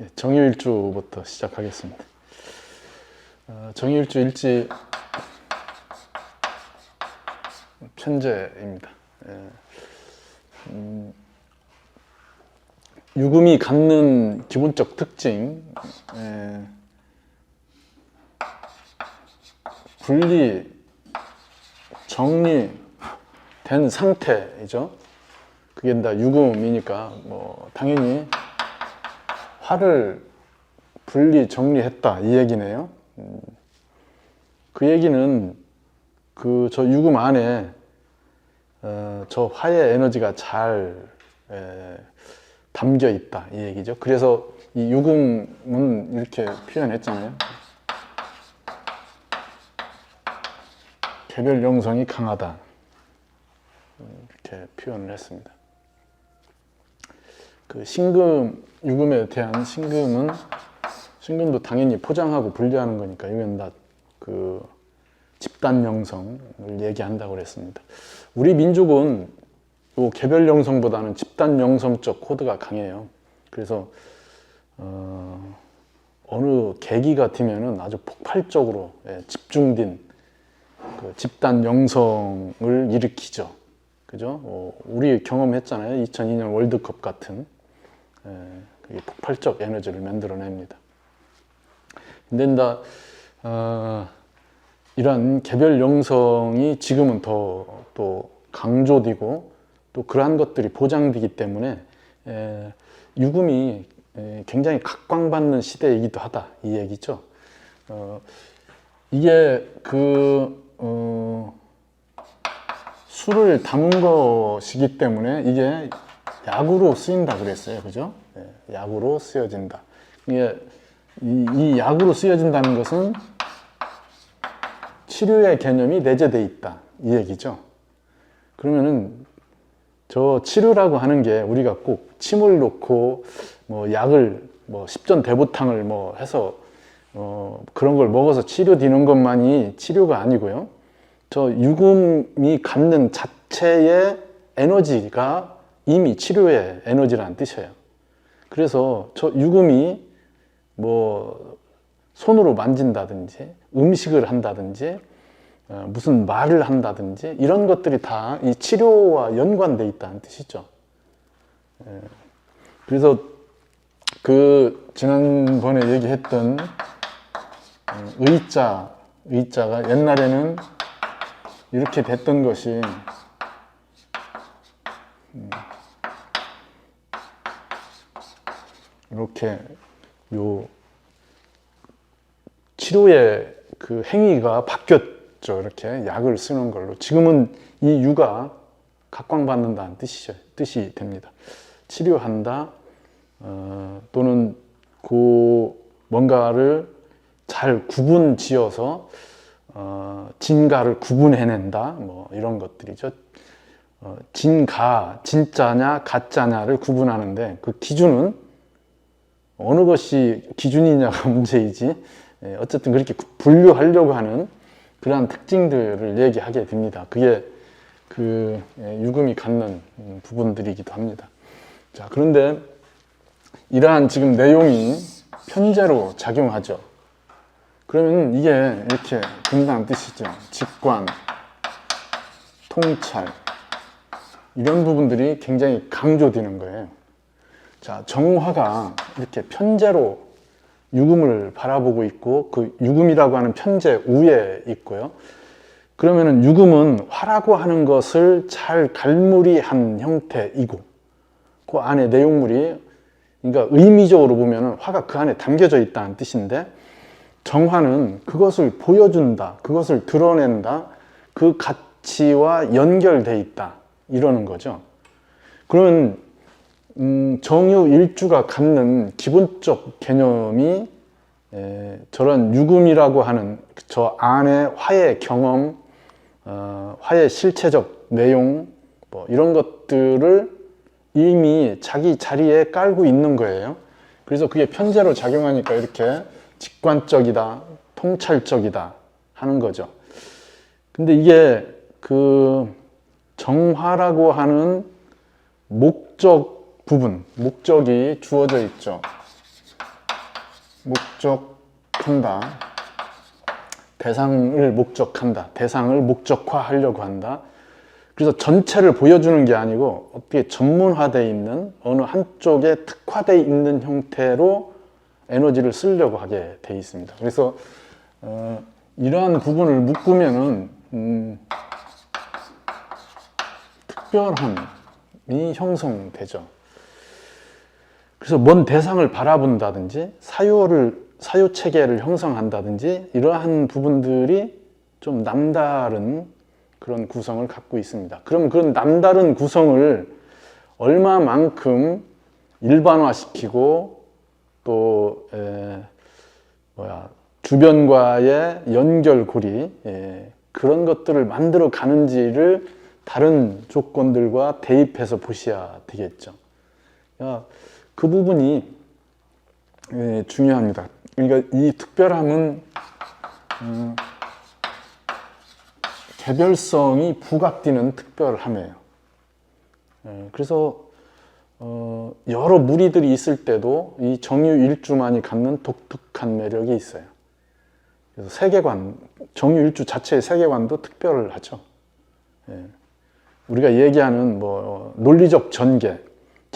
예, 정유일주부터 시작하겠습니다. 어, 정유일주 일지 편제입니다. 예. 음, 유금이 갖는 기본적 특징, 예, 분리, 정리된 상태이죠. 그게 다 유금이니까 뭐 당연히 화를 분리 정리했다 이 얘기네요. 음, 그 얘기는 그 저 유금 안에 어, 저 화의 에너지가 잘 에, 담겨 있다 이 얘기죠. 그래서 이 유금은 이렇게 표현했잖아요. 개별 영성이 강하다 이렇게 표현을 했습니다. 그 신금 유금에 대한 신금은 신금도 당연히 포장하고 분리하는 거니까 이건 다 그 집단 영성을 얘기한다고 그랬습니다. 우리 민족은 요 개별 영성보다는 집단 영성적 코드가 강해요. 그래서 어, 어느 계기가 되면은 아주 폭발적으로 예, 집중된 그 집단 영성을 일으키죠. 그죠? 어, 우리 경험했잖아요. 2002년 월드컵 같은 예, 그게 폭발적 에너지를 만들어냅니다. 근데 나 어, 이런 개별 영성이 지금은 더 또 강조되고 또 그러한 것들이 보장되기 때문에 에, 유금이 에, 굉장히 각광받는 시대이기도 하다 이 얘기죠. 어, 이게 그 어, 술을 담은 것이기 때문에 이게 약으로 쓰인다 그랬어요, 그죠? 예, 약으로 쓰여진다. 이게 이, 이 약으로 쓰여진다는 것은 치료의 개념이 내재돼 있다 이 얘기죠. 그러면은 저 치료라고 하는 게 우리가 꼭 침을 놓고 뭐 약을 뭐 십전 대보탕을 뭐 해서 어 그런 걸 먹어서 치료되는 것만이 치료가 아니고요. 저 유금이 갖는 자체의 에너지가 이미 치료의 에너지라는 뜻이에요. 그래서 저 유금이 뭐 손으로 만진다든지 음식을 한다든지 어, 무슨 말을 한다든지 이런 것들이 다 이 치료와 연관돼 있다는 뜻이죠. 예. 그래서 그 지난번에 얘기했던 음, 의자 의자가 옛날에는 이렇게 됐던 것이 음, 이렇게 요 치료의 그 행위가 바뀌었죠. 이렇게 약을 쓰는 걸로. 지금은 이 유가 각광받는다는 뜻이죠. 뜻이 됩니다. 치료한다, 어, 또는 그 뭔가를 잘 구분 지어서 어, 진가를 구분해낸다, 뭐 이런 것들이죠. 어, 진가, 진짜냐, 가짜냐를 구분하는데 그 기준은 어느 것이 기준이냐가 문제이지 예, 어쨌든 그렇게 분류하려고 하는 그러한 특징들을 얘기하게 됩니다. 그게 그 예, 유금이 갖는 음, 부분들이기도 합니다. 자, 그런데 이러한 지금 내용이 편제로 작용하죠. 그러면 이게 이렇게 된다는 뜻이죠. 직관, 통찰, 이런 부분들이 굉장히 강조되는 거예요. 자, 정화가 이렇게 편제로 유금을 바라보고 있고 그 유금이라고 하는 편제 우에 있고요. 그러면은 유금은 화라고 하는 것을 잘 갈무리한 형태이고 그 안에 내용물이 그러니까 의미적으로 보면은 화가 그 안에 담겨져 있다는 뜻인데 정화는 그것을 보여준다, 그것을 드러낸다, 그 가치와 연결돼 있다 이러는 거죠. 그러면 음, 정유 일주가 갖는 기본적 개념이 에, 저런 유금이라고 하는 저 안에 화의 경험, 어, 화의 실체적 내용, 뭐 이런 것들을 이미 자기 자리에 깔고 있는 거예요. 그래서 그게 편제로 작용하니까 이렇게 직관적이다, 통찰적이다 하는 거죠. 근데 이게 그 정화라고 하는 목적 부분, 목적이 주어져 있죠. 목적한다. 대상을 목적한다. 대상을 목적화하려고 한다. 그래서 전체를 보여주는 게 아니고 어떻게 전문화되어 있는 어느 한쪽에 특화되어 있는 형태로 에너지를 쓰려고 하게 돼 있습니다. 그래서 어, 이러한 부분을 묶으면은 음, 특별함이 형성되죠. 그래서 먼 대상을 바라본다든지 사유를 사유 체계를 형성한다든지 이러한 부분들이 좀 남다른 그런 구성을 갖고 있습니다. 그럼 그런 남다른 구성을 얼마만큼 일반화시키고 또 에, 뭐야 주변과의 연결고리 예, 그런 것들을 만들어 가는지를 다른 조건들과 대입해서 보셔야 되겠죠. 야, 그 부분이 예, 중요합니다. 그러니까 이 특별함은 음, 개별성이 부각되는 특별함이에요. 예, 그래서 어, 여러 무리들이 있을 때도 이 정유 일주만이 갖는 독특한 매력이 있어요. 그래서 세계관, 정유 일주 자체의 세계관도 특별하죠. 예. 우리가 얘기하는 뭐 논리적 전개,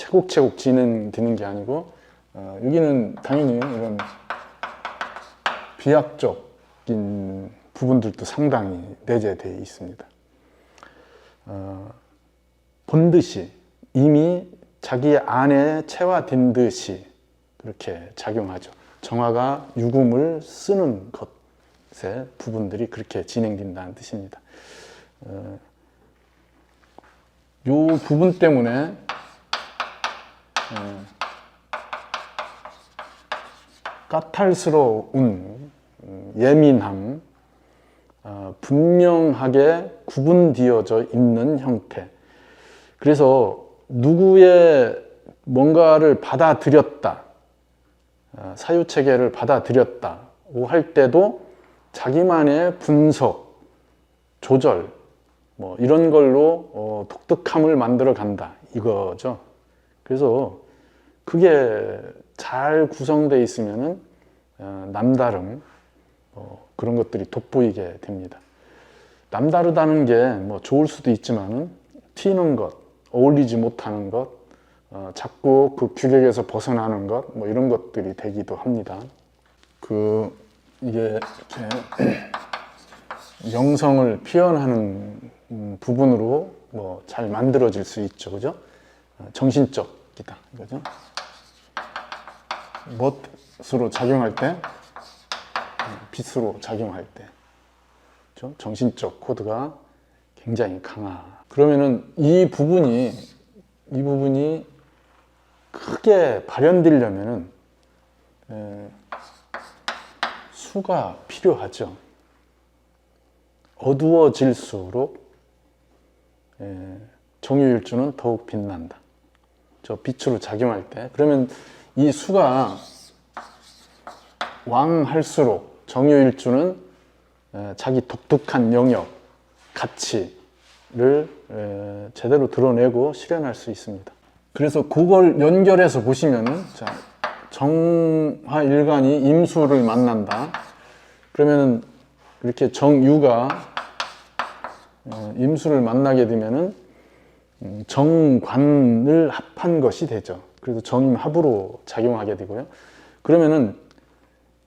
체곡체곡 진행되는 게 아니고 어, 여기는 당연히 이런 비약적인 부분들도 상당히 내재되어 있습니다. 어, 본 듯이 이미 자기 안에 체화된 듯이 그렇게 작용하죠. 정화가 유금을 쓰는 것의 부분들이 그렇게 진행된다는 뜻입니다. 어, 요 부분 때문에 어, 까탈스러운 음, 예민함, 어, 분명하게 구분되어져 있는 형태. 그래서 누구의 뭔가를 받아들였다, 어, 사유 체계를 받아들였다고 할 때도 자기만의 분석, 조절, 뭐 이런 걸로 어, 독특함을 만들어 간다 이거죠. 그래서 그게 잘 구성되어 있으면은 어, 남다름 어, 그런 것들이 돋보이게 됩니다. 남다르다는 게 뭐 좋을 수도 있지만은 튀는 것, 어울리지 못하는 것, 어, 자꾸 그 규격에서 벗어나는 것, 뭐 이런 것들이 되기도 합니다. 그 이게 영성을 표현하는 음, 부분으로 뭐 잘 만들어질 수 있죠, 그죠? 어, 정신적이다, 그죠? 멋으로 작용할 때, 빛으로 작용할 때, 그죠? 정신적 코드가 굉장히 강하. 그러면은 이 부분이 이 부분이 크게 발현되려면은 에, 수가 필요하죠. 어두워질수록 에, 정유일주는 더욱 빛난다. 저 빛으로 작용할 때 그러면 이 수가 왕할수록 정유일주는 에, 자기 독특한 영역, 가치를 에, 제대로 드러내고 실현할 수 있습니다. 그래서 그걸 연결해서 보시면은 자, 정화 일간이 임수를 만난다. 그러면은 이렇게 정유가 어, 임수를 만나게 되면은 음, 정관을 합한 것이 되죠. 그래서 정임합으로 작용하게 되고요. 그러면은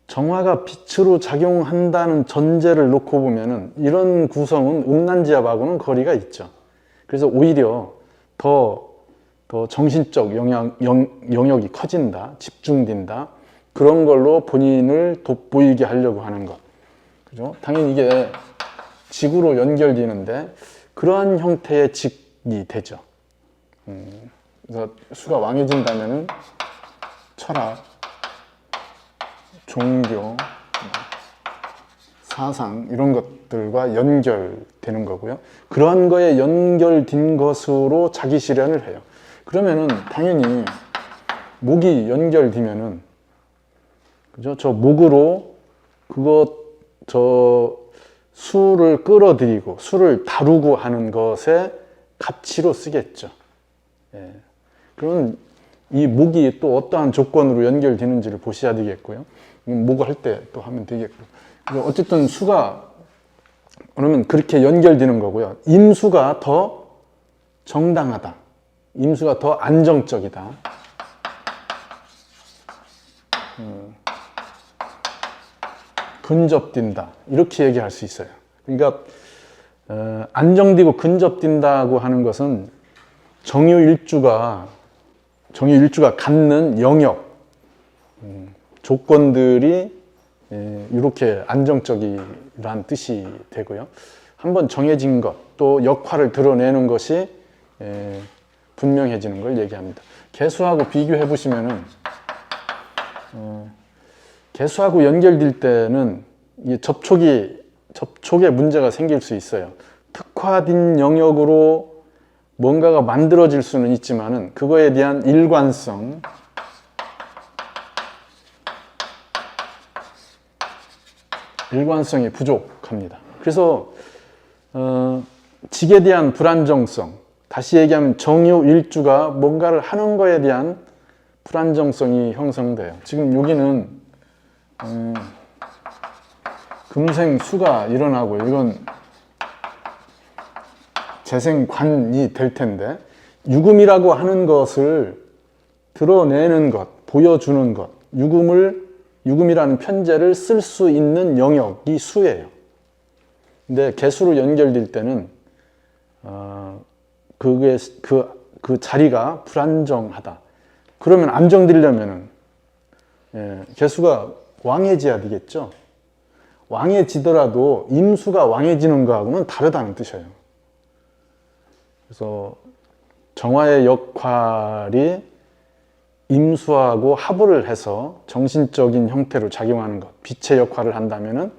정화가 빛으로 작용한다는 전제를 놓고 보면은 이런 구성은 음란지압하고는 거리가 있죠. 그래서 오히려 더, 더 정신적 영향, 영, 영역이 커진다, 집중된다. 그런 걸로 본인을 돋보이게 하려고 하는 것. 그죠? 당연히 이게 직으로 연결되는데 그러한 형태의 직이 되죠. 음, 그래서 수가 왕해진다면은 철학, 종교, 사상 이런 것들과 연결되는 거고요. 그러한 거에 연결된 것으로 자기 실현을 해요. 그러면은 당연히 목이 연결되면은 그죠? 저 목으로 그것 저 수를 끌어들이고 수를 다루고 하는 것에 가치로 쓰겠죠. 예. 그러면 이 목이 또 어떠한 조건으로 연결되는지를 보셔야 되겠고요. 목을 할 때 또 하면 되겠고. 어쨌든 수가 그러면 그렇게 연결되는 거고요. 임수가 더 정당하다. 임수가 더 안정적이다. 음, 근접된다. 이렇게 얘기할 수 있어요. 그러니까 어, 안정되고 근접된다고 하는 것은 정유일주가 정유일주가 갖는 영역 음, 조건들이 예, 이렇게 안정적이란 뜻이 되고요. 한번 정해진 것, 또 역할을 드러내는 것이 예, 분명해지는 걸 얘기합니다. 개수하고 비교해 보시면은 어, 개수하고 연결될 때는 이 접촉이 접촉에 문제가 생길 수 있어요. 특화된 영역으로 뭔가가 만들어질 수는 있지만은 그거에 대한 일관성, 일관성이 부족합니다. 그래서 어, 직에 대한 불안정성, 다시 얘기하면 정유일주가 뭔가를 하는 거에 대한 불안정성이 형성돼요. 지금 여기는 음, 금생 수가 일어나고 이건 재생관이 될 텐데 유금이라고 하는 것을 드러내는 것, 보여주는 것, 유금을 유금이라는 편제를 쓸 수 있는 영역이 수예요. 근데 개수로 연결될 때는 어, 그게 그, 그 자리가 불안정하다. 그러면 안정되려면은 예, 개수가 왕해져야 되겠죠. 왕해지더라도 임수가 왕해지는 거하고는 다르다는 뜻이에요. 그래서 정화의 역할이 임수하고 합을 해서 정신적인 형태로 작용하는 것, 빛의 역할을 한다면은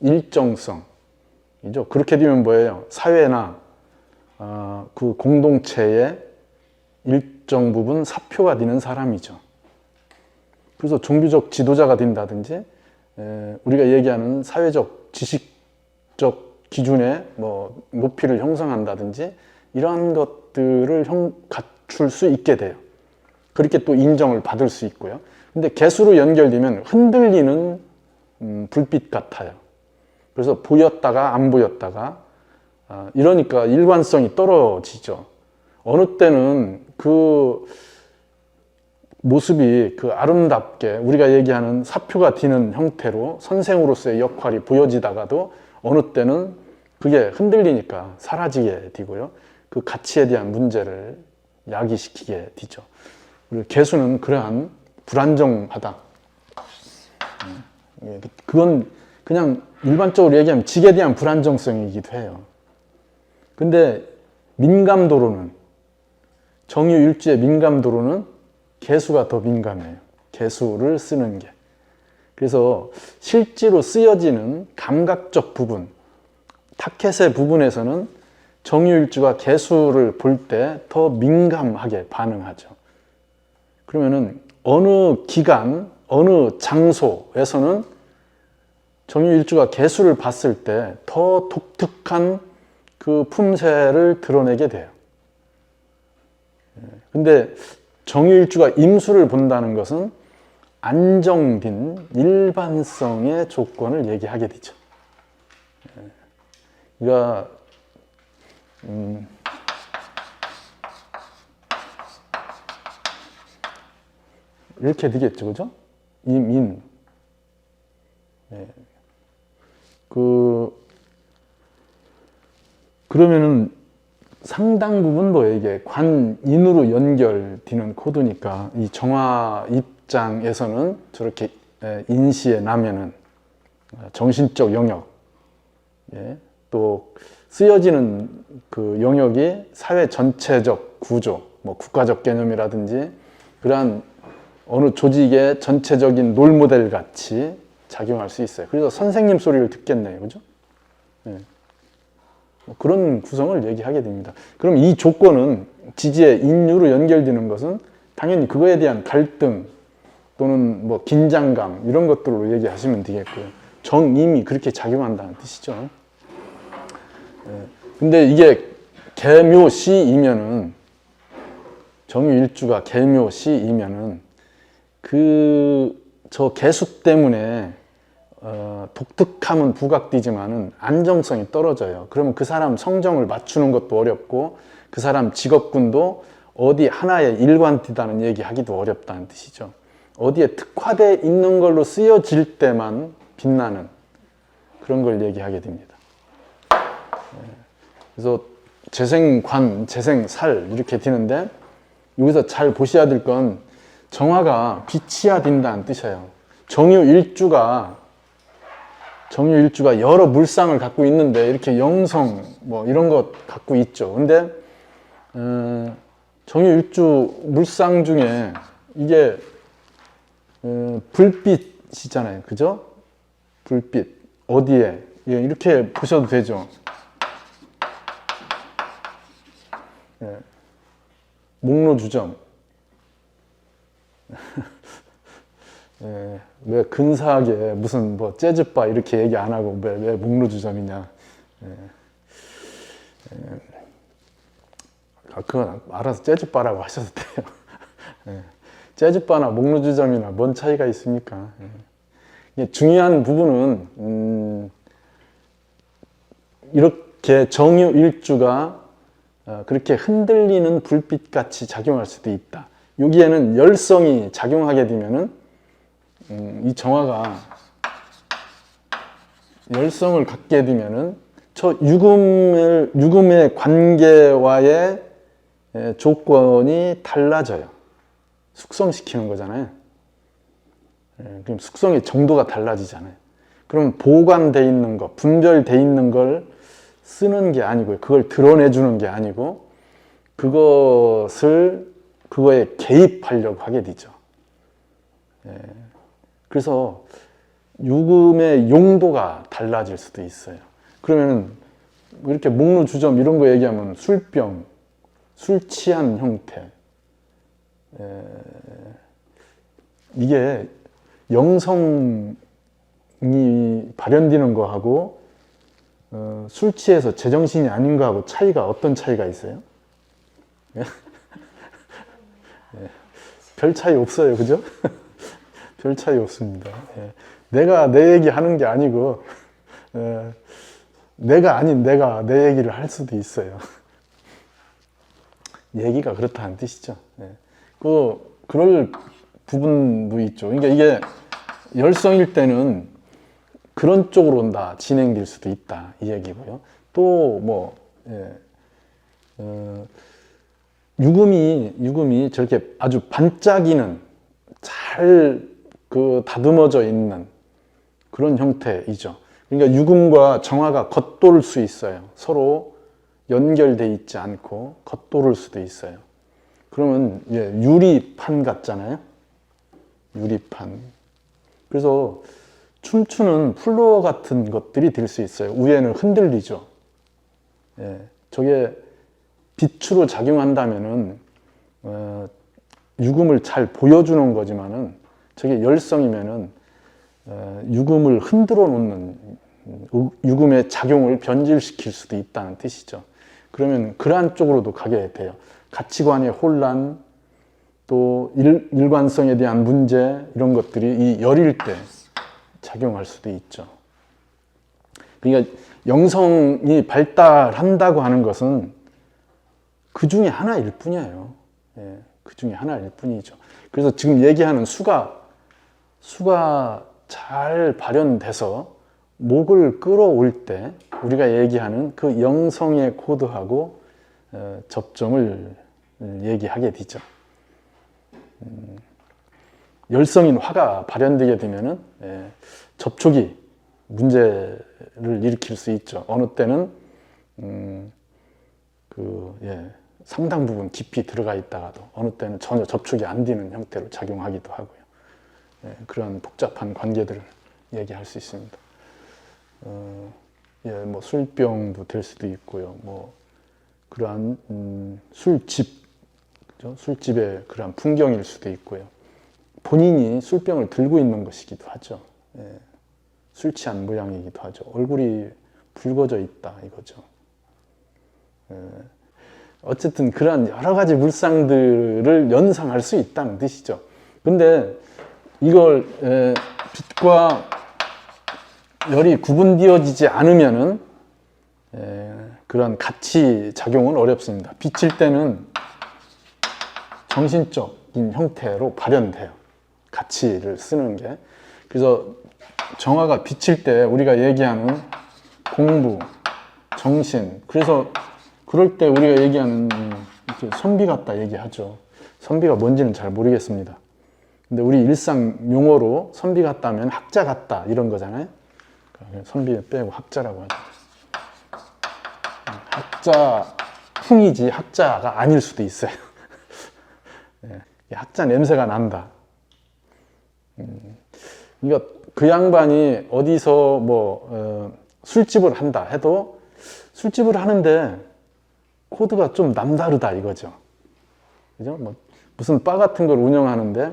일정성이죠. 그렇게 되면 뭐예요? 사회나 어, 그 공동체의 일정 부분 사표가 되는 사람이죠. 그래서 종교적 지도자가 된다든지 에, 우리가 얘기하는 사회적 지식적 기준에 뭐 높이를 형성한다든지 이러한 것들을 형, 갖출 수 있게 돼요. 그렇게 또 인정을 받을 수 있고요. 근데 개수로 연결되면 흔들리는 음, 불빛 같아요. 그래서 보였다가 안 보였다가 아, 이러니까 일관성이 떨어지죠. 어느 때는 그 모습이 그 아름답게 우리가 얘기하는 사표가 튀는 형태로 선생으로서의 역할이 보여지다가도 어느 때는 그게 흔들리니까 사라지게 되고요. 그 가치에 대한 문제를 야기시키게 되죠. 그리고 개수는 그러한 불안정하다. 예, 그건 그냥 일반적으로 얘기하면 직에 대한 불안정성이기도 해요. 근데 민감도로는 정유일주의 민감도로는 개수가 더 민감해요. 개수를 쓰는 게. 그래서 실제로 쓰여지는 감각적 부분, 타켓의 부분에서는 정유일주가 개수를 볼 때 더 민감하게 반응하죠. 그러면은 어느 기간, 어느 장소에서는 정유일주가 개수를 봤을 때 더 독특한 그 품새를 드러내게 돼요. 근데 정유일주가 임수를 본다는 것은 안정된 일반성의 조건을 얘기하게 되죠. 그러니까 음, 이렇게 되겠죠, 그죠? 임인. 예. 그 그러면은 상당 부분 뭐 이게 관인으로 연결되는 코드니까 이 정화 입장에서는 저렇게 예, 인시에 나면은 정신적 영역, 예, 또 쓰여지는 그 영역이 사회 전체적 구조, 뭐 국가적 개념이라든지 그러한 어느 조직의 전체적인 롤 모델 같이 작용할 수 있어요. 그래서 선생님 소리를 듣겠네요, 그죠? 예. 뭐 그런 구성을 얘기하게 됩니다. 그럼 이 조건은 지지의 인유로 연결되는 것은 당연히 그거에 대한 갈등 또는 뭐 긴장감 이런 것들로 얘기하시면 되겠고요. 정임이 그렇게 작용한다는 뜻이죠. 예. 근데 이게 개묘시이면은 정유일주가 개묘시이면은 그 저 개수 때문에 어, 독특함은 부각되지만은 안정성이 떨어져요. 그러면 그 사람 성정을 맞추는 것도 어렵고 그 사람 직업군도 어디 하나에 일관되다는 얘기 하기도 어렵다는 뜻이죠. 어디에 특화돼 있는 걸로 쓰여질 때만 빛나는 그런 걸 얘기하게 됩니다. 예. 그래서 재생관, 재생살 이렇게 되는데 여기서 잘 보셔야 될 건 정화가 빛이야 된다는 뜻이에요. 정유 일주가 정유일주가 여러 물상을 갖고 있는데 이렇게 영성 뭐 이런 것 갖고 있죠. 근데 어, 정유일주 물상 중에 이게 어, 불빛이잖아요. 그죠? 불빛 어디에 예, 이렇게 보셔도 되죠. 예. 목로주점 예, 왜 근사하게 무슨 뭐 재즈바 이렇게 얘기 안 하고 왜, 왜 목로주점이냐. 예. 예. 아, 그건 알아서 재즈바라고 하셔도 돼요. 예. 재즈바나 목로주점이나 뭔 차이가 있습니까? 예. 중요한 부분은 음, 이렇게 정유일주가 어, 그렇게 흔들리는 불빛 같이 작용할 수도 있다. 여기에는 열성이 작용하게 되면은 음, 이 정화가 열성을 갖게 되면은 저 유금을 유금의 관계와의 에, 조건이 달라져요. 숙성시키는 거잖아요. 예, 그럼 숙성의 정도가 달라지잖아요. 그럼 보관돼 있는 거, 분별돼 있는 걸 쓰는 게 아니고요. 그걸 드러내주는 게 아니고 그것을 그거에 개입하려고 하게 되죠. 예. 그래서 유금의 용도가 달라질 수도 있어요. 그러면 이렇게 목로 주점 이런 거 얘기하면 술병, 술 취한 형태. 에, 이게 영성이 발현되는 거하고 어, 술 취해서 제정신이 아닌 거하고 차이가 어떤 차이가 있어요? 예? 예. 별 차이 없어요, 그죠? 별 차이 없습니다. 예. 내가 내 얘기 하는 게 아니고, 예. 내가 아닌 내가 내 얘기를 할 수도 있어요. 얘기가 그렇다는 뜻이죠. 예. 그, 그럴 부분도 있죠. 그러니까 이게 열성일 때는 그런 쪽으로 온다, 진행될 수도 있다, 이 얘기고요. 또, 뭐, 예. 어, 유금이, 유금이 저렇게 아주 반짝이는 잘 그 다듬어져 있는 그런 형태이죠. 그러니까 유금과 정화가 겉돌 수 있어요. 서로 연결돼 있지 않고 겉돌을 수도 있어요. 그러면 예, 유리판 같잖아요. 유리판. 그래서 춤추는 플로어 같은 것들이 될 수 있어요. 위에는 흔들리죠. 예, 저게 빛으로 작용한다면은 어, 유금을 잘 보여주는 거지만은 저게 열성이면은 어, 유금을 흔들어 놓는 음, 유금의 작용을 변질시킬 수도 있다는 뜻이죠. 그러면 그러한 쪽으로도 가게 돼요. 가치관의 혼란, 또 일, 일관성에 대한 문제 이런 것들이 이 열일 때 작용할 수도 있죠. 그러니까 영성이 발달한다고 하는 것은 그 중에 하나일 뿐이에요. 예, 그 중에 하나일 뿐이죠. 그래서 지금 얘기하는 수가 수가 잘 발현돼서 목을 끌어올 때 우리가 얘기하는 그 영성의 코드하고 어, 접점을 얘기하게 되죠. 음, 열성인 화가 발현되게 되면은 예, 접촉이 문제를 일으킬 수 있죠. 어느 때는 음, 그 예, 상당 부분 깊이 들어가 있다가도 어느 때는 전혀 접촉이 안 되는 형태로 작용하기도 하고요. 예, 그런 복잡한 관계들을 얘기할 수 있습니다. 어, 예, 뭐 술병도 될 수도 있고요. 뭐 그러한 음, 술집, 그죠? 술집의 그러한 풍경일 수도 있고요. 본인이 술병을 들고 있는 것이기도 하죠. 예, 술 취한 모양이기도 하죠. 얼굴이 붉어져 있다 이거죠. 예, 어쨌든 그러한 여러 가지 물상들을 연상할 수 있다는 뜻이죠. 근데 이걸 에, 빛과 열이 구분되어지지 않으면은 에, 그런 가치 작용은 어렵습니다. 비칠 때는 정신적인 형태로 발현돼요. 가치를 쓰는 게. 그래서 정화가 비칠 때 우리가 얘기하는 공부, 정신. 그래서 그럴 때 우리가 얘기하는 선비 같다 얘기하죠. 선비가 뭔지는 잘 모르겠습니다. 근데 우리 일상 용어로 선비 같다 면 학자 같다 이런 거잖아요. 그러니까 선비 빼고 학자라고 하죠. 학자 풍이지 학자가 아닐 수도 있어요. 예, 학자 냄새가 난다. 음, 그러니까 그 양반이 어디서 뭐 어, 술집을 한다 해도 술집을 하는데 코드가 좀 남다르다 이거죠. 그죠? 뭐 무슨 바 같은 걸 운영하는데 에,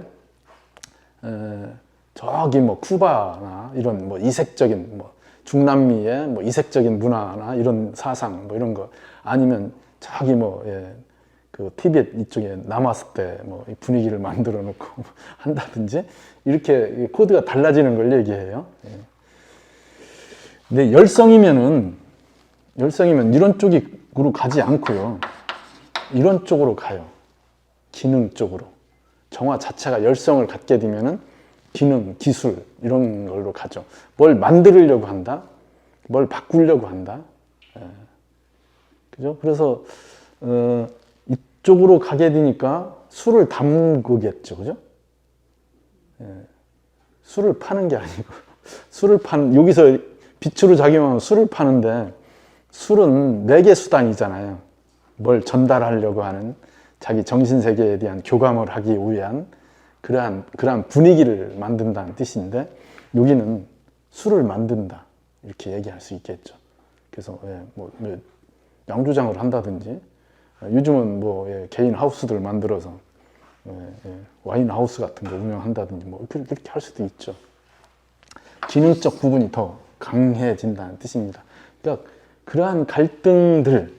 저기 뭐 쿠바나 이런 뭐 이색적인 뭐 중남미의 뭐 이색적인 문화나 이런 사상 뭐 이런 거 아니면 저기 뭐 예, 그 티벳 이쪽에 남았을 때 뭐 분위기를 만들어 놓고 한다든지 이렇게 코드가 달라지는 걸 얘기해요. 예. 근데 열성이면은 열성이면 이런 쪽으로 가지 않고요. 이런 쪽으로 가요. 기능 쪽으로. 정화 자체가 열성을 갖게 되면은 기능, 기술 이런 걸로 가죠. 뭘 만들려고 한다, 뭘 바꾸려고 한다. 예. 그죠? 그래서 어, 이쪽으로 가게 되니까 술을 담그겠죠, 그죠? 예. 술을 파는 게 아니고 술을 파는 여기서 빛으로 작용하면 술을 파는데 술은 매개 수단이잖아요. 뭘 전달하려고 하는 자기 정신 세계에 대한 교감을 하기 위한 그러한 그러한 분위기를 만든다는 뜻인데 여기는 술을 만든다 이렇게 얘기할 수 있겠죠. 그래서 예, 뭐, 뭐 양조장을 한다든지 요즘은 뭐 예, 개인 하우스들 만들어서 예, 예, 와인 하우스 같은 거 운영한다든지 뭐 그렇게 할 수도 있죠. 기능적 부분이 더 강해진다는 뜻입니다. 그러니까 그러한 갈등들이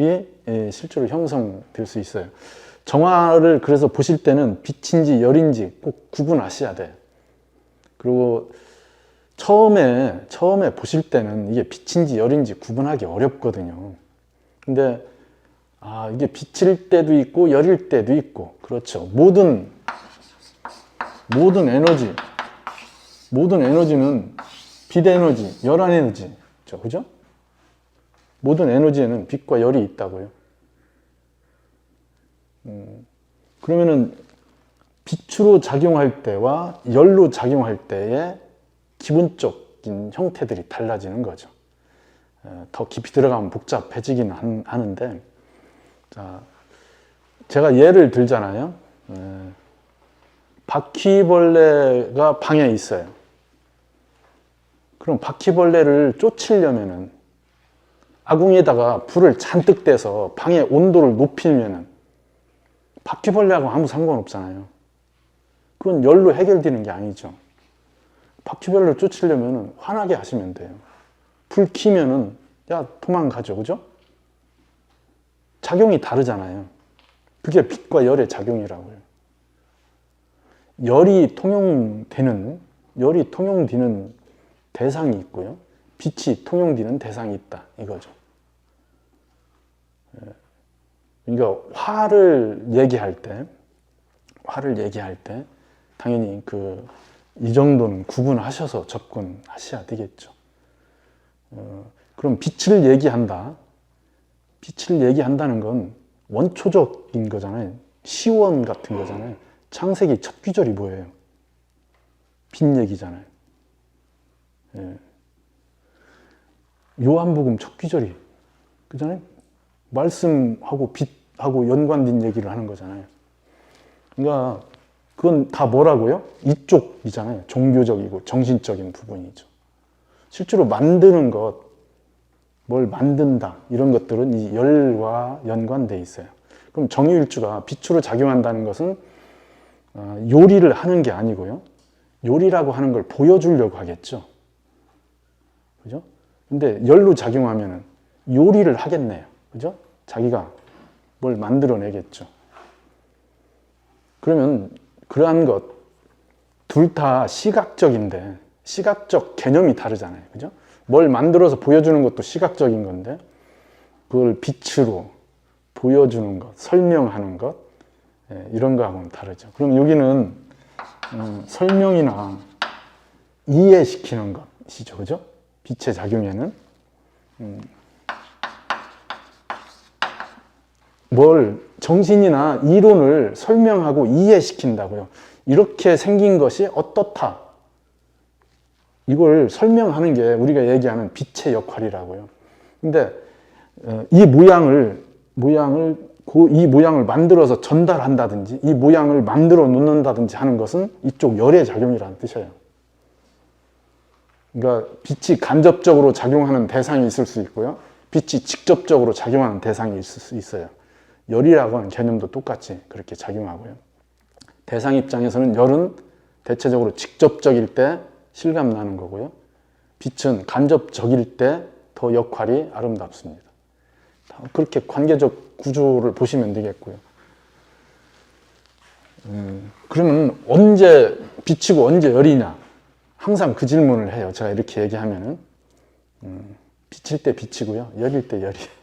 예, 실제로 형성될 수 있어요. 정화를 그래서 보실 때는 빛인지 열인지 꼭 구분하셔야 돼요. 그리고 처음에 처음에 보실 때는 이게 빛인지 열인지 구분하기 어렵거든요. 근데 아 이게 빛일 때도 있고 열일 때도 있고 그렇죠. 모든 모든 에너지 모든 에너지는 빛 에너지, 열한 에너지, 그죠? 모든 에너지에는 빛과 열이 있다고요. 음, 그러면은 빛으로 작용할 때와 열로 작용할 때의 기본적인 형태들이 달라지는 거죠. 에, 더 깊이 들어가면 복잡해지기는 한- 하는데, 자, 제가 예를 들잖아요. 에, 바퀴벌레가 방에 있어요. 그럼 바퀴벌레를 쫓으려면은 아궁이에다가 불을 잔뜩 떼서 방의 온도를 높이면은 바퀴벌레하고 아무 상관없잖아요. 그건 열로 해결되는 게 아니죠. 바퀴벌레를 쫓으려면 화나게 하시면 돼요. 불 키면은 야 도망가죠, 그죠? 작용이 다르잖아요. 그게 빛과 열의 작용이라고요. 열이 통용되는 열이 통용되는 대상이 있고요. 빛이 통용되는 대상이 있다 이거죠. 예. 그러니까 화를 얘기할 때, 화를 얘기할 때 당연히 그 이 정도는 구분하셔서 접근하셔야 되겠죠. 어, 그럼 빛을 얘기한다. 빛을 얘기한다는 건 원초적인 거잖아요. 시원 같은 거잖아요. 창세기 첫 귀절이 뭐예요? 빛 얘기잖아요. 예. 요한복음 첫 귀절이 그잖아요. 말씀하고 빛 하고 연관된 얘기를 하는 거잖아요. 그러니까 그건 다 뭐라고요? 이쪽이잖아요. 종교적이고 정신적인 부분이죠. 실제로 만드는 것, 뭘 만든다 이런 것들은 이 열과 연관돼 있어요. 그럼 정유일주가 빛으로 작용한다는 것은 어, 요리를 하는 게 아니고요. 요리라고 하는 걸 보여주려고 하겠죠. 그죠? 근데 열로 작용하면은 요리를 하겠네요. 그죠? 자기가 뭘 만들어내겠죠. 그러면 그러한 것, 둘 다 시각적인데 시각적 개념이 다르잖아요. 그죠? 뭘 만들어서 보여주는 것도 시각적인 건데 그걸 빛으로 보여주는 것, 설명하는 것 예, 이런 거하고는 다르죠. 그럼 여기는 음, 설명이나 이해시키는 것이죠. 그죠? 빛의 작용에는 음, 뭘 정신이나 이론을 설명하고 이해시킨다고요. 이렇게 생긴 것이 어떻다. 이걸 설명하는 게 우리가 얘기하는 빛의 역할이라고요. 근데 어, 이 모양을 모양을 그이 모양을 만들어서 전달한다든지 이 모양을 만들어 놓는다든지 하는 것은 이쪽 열의 작용이라는 뜻이에요. 그러니까 빛이 간접적으로 작용하는 대상이 있을 수 있고요. 빛이 직접적으로 작용하는 대상이 있을 수 있어요. 열이라고 하는 개념도 똑같이 그렇게 작용하고요. 대상 입장에서는 열은 대체적으로 직접적일 때 실감 나는 거고요. 빛은 간접적일 때 더 역할이 아름답습니다. 그렇게 관계적 구조를 보시면 되겠고요. 음, 그러면 언제 빛이고 언제 열이냐? 항상 그 질문을 해요. 제가 이렇게 얘기하면은 음, 빛일 때 빛이고요, 열일 때 열이에요.